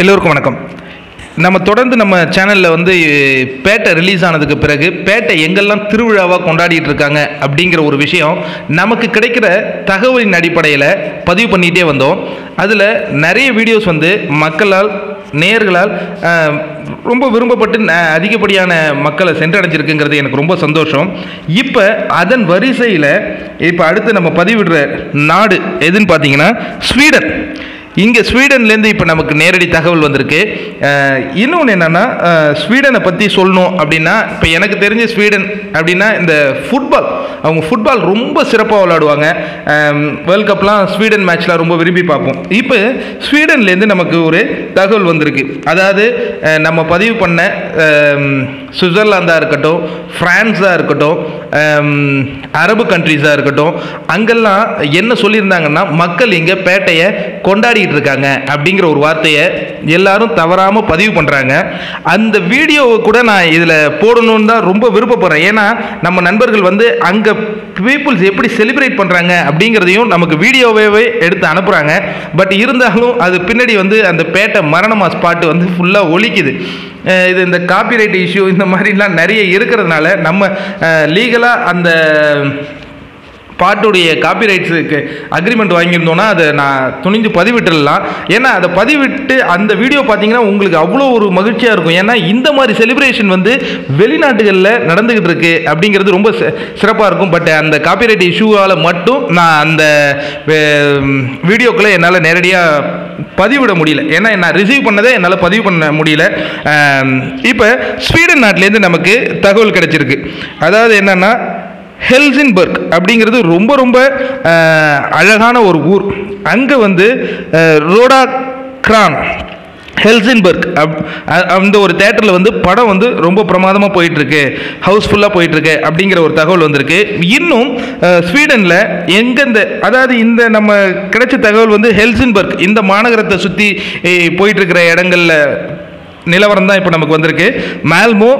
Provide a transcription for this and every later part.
எல்லோருக்கும் வணக்கம். நம்ம தொடர்ந்து நம்ம சேனலில் வந்து பேட்டை ரிலீஸ் ஆனதுக்கு பிறகு பேட்டை எங்கெல்லாம் திருவிழாவாக கொண்டாடிட்டு இருக்காங்க அப்படிங்கிற ஒரு விஷயம் நமக்கு கிடைக்கிற தகவலின் அடிப்படையில் பதிவு பண்ணிகிட்டே வந்தோம். அதில் நிறைய வீடியோஸ் வந்து மக்களால் நேயர்களால் ரொம்ப விரும்பப்பட்டு ந- அதிகப்படியான மக்களை சென்றடைஞ்சிருக்குங்கிறது எனக்கு ரொம்ப சந்தோஷம். இப்போ அதன் வரிசையில் இப்போ அடுத்து நம்ம பதிவிடுற நாடு எதுன்னு பார்த்தீங்கன்னா ஸ்வீடன். இங்கே ஸ்வீடன்லேருந்து இப்போ நமக்கு நேரடி தகவல் வந்திருக்கு. இன்னொன்று என்னென்னா ஸ்வீடனை பற்றி சொல்லணும் அப்படின்னா இப்போ எனக்கு தெரிஞ்ச ஸ்வீடன் அப்படின்னா இந்த ஃபுட்பால் அவங்க ஃபுட்பால் ரொம்ப சிறப்பாக விளாடுவாங்க வேர்ல்ட் கப்லாம் ஸ்வீடன் மேட்ச்லாம் ரொம்ப விரும்பி பார்ப்போம். இப்போ ஸ்வீடன்லேருந்து நமக்கு ஒரு தகவல் வந்திருக்கு. அதாவது நம்ம பதிவு பண்ண Um, சுவிட்சர்லாந்தாக இருக்கட்டும் ஃப்ரான்ஸாக இருக்கட்டும் um, அரபு கண்ட்ரீஸாக இருக்கட்டும் அங்கெல்லாம் என்ன சொல்லியிருந்தாங்கன்னா மக்கள் இங்கே பேட்டையை கொண்டாடிட்டு இருக்காங்க அப்படிங்கிற ஒரு வார்த்தையை எல்லாரும் தவறாமல் பதிவு பண்ணுறாங்க அந்த வீடியோவை கூட நான் இதில் போடணும்னு தான் ரொம்ப விருப்பப்படுறேன். ஏன்னா நம்ம நண்பர்கள் வந்து அங்கே பீப்புள்ஸ் எப்படி செலிப்ரேட் பண்ணுறாங்க அப்படிங்கிறதையும் நமக்கு வீடியோவே எடுத்து அனுப்புகிறாங்க பட் இருந்தாலும் அது பின்னாடி வந்து அந்த பேட்டை மரணமா ஸ்பாட்டு வந்து ஃபுல்லாக ஒலிக்குது. இது இந்த காப்பிரைட் இஷ்யூ இந்த மாதிரிலாம் நிறைய இருக்கிறதுனால நம்ம லீகலாக அந்த பாட்டுடைய காப்பிரைட்ஸுக்கு அக்ரிமெண்ட் வாங்கியிருந்தோன்னா அதை நான் துணிஞ்சு பதிவிட்டுடலாம். ஏன்னா அதை பதிவிட்டு அந்த வீடியோ பார்த்தீங்கன்னா உங்களுக்கு அவ்வளோ ஒரு மகிழ்ச்சியாக இருக்கும். ஏன்னா இந்த மாதிரி செலிப்ரேஷன் வந்து வெளிநாட்டுகளில் நடந்துக்கிட்டு இருக்கு அப்படிங்கிறது ரொம்ப சிறப்பாக இருக்கும். பட் அந்த காப்பிரைட் இஷ்யூவால் மட்டும் நான் அந்த வீடியோக்களை என்னால் நேரடியாக பதிவிட முடியல. ஏன்னா நான் ரிசீவ் பண்ணதே என்னால் பதிவு பண்ண முடியல. இப்போ ஸ்வீடன் நாட்டிலேருந்து நமக்கு தகவல் கிடச்சிருக்கு. அதாவது என்னென்னா ஹெல்சின்பர்க் அப்படிங்கிறது ரொம்ப ரொம்ப அழகான ஒரு ஊர். அங்கே வந்து ரோடா கிரான் ஹெல்சின்பர்க். அப் அ- அந்த ஒரு தேட்டரில் வந்து படம் வந்து ரொம்ப பிரமாதமாக போயிட்டுருக்கு. ஹவுஸ்ஃபுல்லாக போயிட்டுருக்கு அப்படிங்கிற ஒரு தகவல் வந்திருக்கு. இன்னும் ஸ்வீடனில் எங்கெந்த அதாவது இந்த நம்ம கிடைச்ச தகவல் வந்து ஹெல்சின்பர்க் இந்த மாநகரத்தை சுற்றி போயிட்டுருக்கிற இடங்களில் நிலவரம் தான் இப்போ நமக்கு வந்திருக்கு. மேல்மோ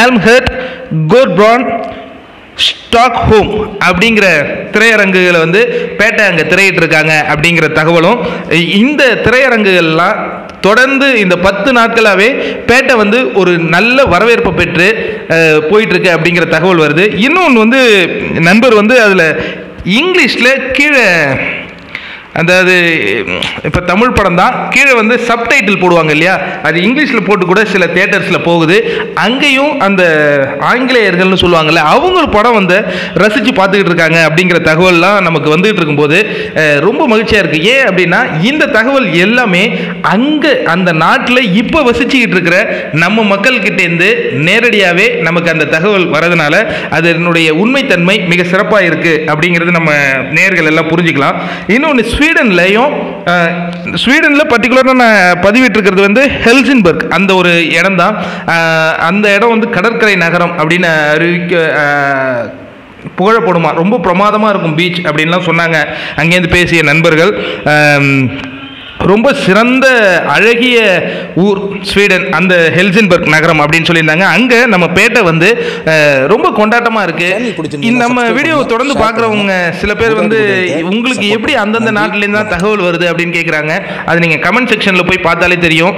ஆல்ம்ஹர்ட் கோர்ப்ரான் ஸ்டாக் ஹோம் அப்படிங்கிற திரையரங்குகளை வந்து பேட்டை அங்கே திரையிட்டிருக்காங்க அப்படிங்கிற தகவலும் இந்த திரையரங்குகள்லாம் தொடர்ந்து இந்த பத்து நாட்களாகவே பேட்டை வந்து ஒரு நல்ல வரவேற்பை பெற்று போயிட்டுருக்கு அப்படிங்கிற தகவல் வருது. இன்னொன்று வந்து நண்பர் வந்து அதில் இங்கிலீஷில் கீழே அதாவது இப்போ தமிழ் படம் தான் கீழே வந்து சப்டைட்டில் போடுவாங்க இல்லையா? அது இங்கிலீஷில் போட்டு கூட சில தேட்டர்ஸில் போகுது. அங்கேயும் அந்த ஆங்கிலேயர்கள்னு சொல்லுவாங்கல்ல அவங்க ஒரு படம் வந்து ரசித்து பார்த்துக்கிட்டு இருக்காங்க அப்படிங்கிற தகவல்லாம் நமக்கு வந்துகிட்டு இருக்கும்போது ரொம்ப மகிழ்ச்சியாக இருக்குது ஏன் அப்படின்னா இந்த தகவல் எல்லாமே அங்கே அந்த நாட்டில் இப்போ வசிச்சுக்கிட்டு இருக்கிற நம்ம மக்கள்கிட்டேருந்து நேரடியாகவே நமக்கு அந்த தகவல் வரதுனால அதனுடைய உண்மைத்தன்மை மிக சிறப்பாக இருக்குது அப்படிங்கிறது நம்ம நேர்கள் எல்லாம் புரிஞ்சுக்கலாம். இன்னொன்று ஸ்வீடன்லையும் ஸ்வீடனில் பர்டிகுலராக நான் பதிவிட்டிருக்கிறது வந்து ஹெல்சின்பர்க். அந்த ஒரு இடம் தான் அந்த இடம் வந்து கடற்கரை நகரம் அப்படின்னு அறிவிக்க புகழப்படுமா ரொம்ப பிரமாதமாக இருக்கும் பீச் அப்படின்லாம் சொன்னாங்க. அங்கேருந்து பேசிய நண்பர்கள். ரொம்ப சிறந்த அழகிய ஊர் ஸ்வீடன் அந்த ஹெல்சின்பர்க் நகரம் அப்படின்னு சொல்லியிருந்தாங்க. அங்கே நம்ம பேட்டை வந்து ரொம்ப கொண்டாட்டமாக இருக்குது நம்ம வீடியோ தொடர்ந்து பார்க்குறவங்க சில பேர் வந்து உங்களுக்கு எப்படி அந்தந்த நாட்டிலேருந்து தான் தகவல் வருது அப்படின்னு கேட்குறாங்க அது நீங்கள் கமெண்ட் செக்ஷனில் போய் பார்த்தாலே தெரியும்.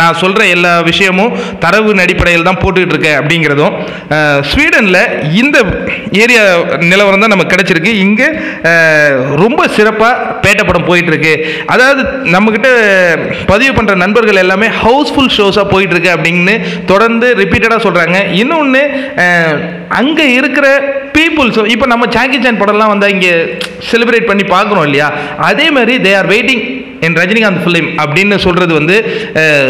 நான் சொல்கிற எல்லா விஷயமும் தரவு அடிப்படையில் தான் போட்டுக்கிட்டு இருக்கேன் அப்படிங்கிறதும். ஸ்வீடனில் இந்த ஏரியா நிலவரம் தான் நமக்கு கிடைச்சிருக்கு. இங்கே ரொம்ப சிறப்பாக பேட்டை படம் போயிட்டு இருக்கு. அதாவது நம்மக்கிட்ட பதிவு பண்ணுற நண்பர்கள் எல்லாமே ஹவுஸ்ஃபுல் ஷோஸாக போயிட்டுருக்கு அப்படின்னு தொடர்ந்து ரிப்பீட்டடாக சொல்கிறாங்க இன்னொன்று அங்கே இருக்கிற பீப்புள்ஸ் இப்போ நம்ம சாங்கி சான் படம்லாம் வந்து இங்கே செலிப்ரேட் பண்ணி பார்க்குறோம் இல்லையா? அதே மாதிரி they are waiting and Rajinikanth film அப்படின்னு சொல்கிறது வந்து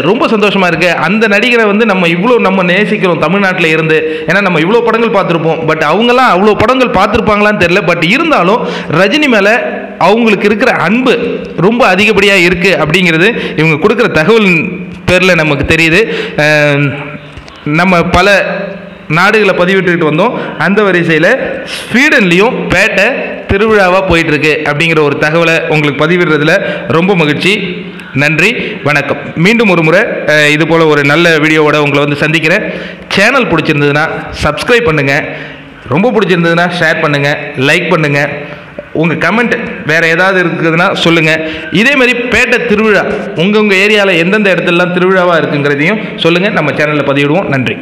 ரொம்ப சந்தோஷமாக இருக்குது அந்த நடிகரை வந்து நம்ம இவ்வளோ நம்ம நேசிக்கிறோம் தமிழ்நாட்டில் இருந்து. ஏன்னா நம்ம இவ்வளோ படங்கள் பார்த்துருப்போம். பட் அவங்கெல்லாம் அவ்வளோ படங்கள் பார்த்துருப்பாங்களான்னு தெரில பட் இருந்தாலும் ரஜினி மேலே அவங்களுக்கு இருக்கிற அன்பு ரொம்ப அதிகப்படியாக இருக்குது அப்படிங்கிறது இவங்க கொடுக்குற தகவல் பேரில் நமக்கு தெரியுது. நம்ம பல நாடுகளை பதிவிட்டுக்கிட்டு வந்தோம். அந்த வரிசையில் ஸ்வீடன்லேயும் பேட்டை திருவிழாவாக போயிட்டுருக்கு அப்படிங்கிற ஒரு தகவலை உங்களுக்கு பதிவிடுறதுல ரொம்ப மகிழ்ச்சி. நன்றி வணக்கம். மீண்டும் ஒரு முறை இது போல் ஒரு நல்ல வீடியோவோட உங்களை வந்து சந்திக்கிறேன். சேனல் பிடிச்சிருந்ததுன்னா சப்ஸ்கிரைப் பண்ணுங்கள் ரொம்ப பிடிச்சிருந்ததுன்னா ஷேர் பண்ணுங்கள் லைக் பண்ணுங்கள் உங்கள் கமெண்ட் வேறு ஏதாவது இருக்குதுன்னா சொல்லுங்கள் இதேமாதிரி பேட்டை திருவிழா உங்கள் உங்கள் ஏரியாவில் எந்தெந்த இடத்துலலாம் திருவிழாவாக இருக்குங்கிறதையும் சொல்லுங்கள் நம்ம சேனலில் பதிவிடுவோம். நன்றி.